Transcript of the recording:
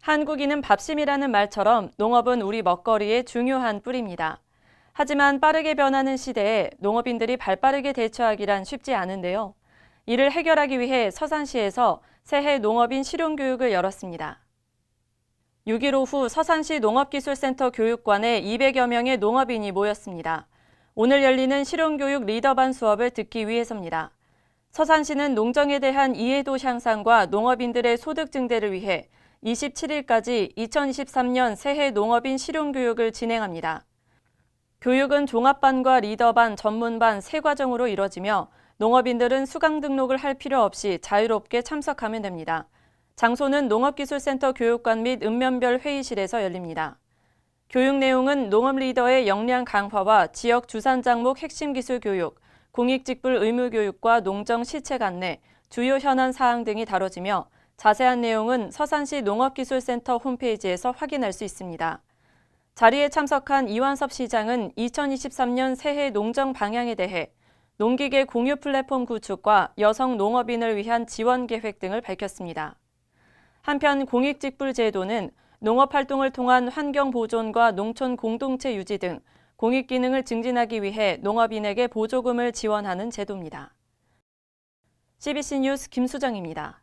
한국인은 밥심이라는 말처럼 농업은 우리 먹거리의 중요한 뿌리입니다. 하지만 빠르게 변하는 시대에 농업인들이 발빠르게 대처하기란 쉽지 않은데요. 이를 해결하기 위해 서산시에서 새해 농업인 실용 교육을 열었습니다. 6.15 오후 서산시 농업기술센터 교육관에 200여 명의 농업인이 모였습니다. 오늘 열리는 실용교육 리더반 수업을 듣기 위해서입니다. 서산시는 농정에 대한 이해도 향상과 농업인들의 소득 증대를 위해 27일까지 2023년 새해 농업인 실용교육을 진행합니다. 교육은 종합반과 리더반, 전문반 세 과정으로 이뤄지며 농업인들은 수강 등록을 할 필요 없이 자유롭게 참석하면 됩니다. 장소는 농업기술센터 교육관 및 읍면별 회의실에서 열립니다. 교육 내용은 농업 리더의 역량 강화와 지역 주산 작목 핵심 기술 교육, 공익직불 의무 교육과 농정 시책 안내, 주요 현안 사항 등이 다뤄지며 자세한 내용은 서산시 농업기술센터 홈페이지에서 확인할 수 있습니다. 자리에 참석한 이완섭 시장은 2023년 새해 농정 방향에 대해 농기계 공유 플랫폼 구축과 여성 농업인을 위한 지원 계획 등을 밝혔습니다. 한편 공익직불 제도는 농업 활동을 통한 환경 보존과 농촌 공동체 유지 등 공익 기능을 증진하기 위해 농업인에게 보조금을 지원하는 제도입니다. CBC 뉴스 김수정입니다.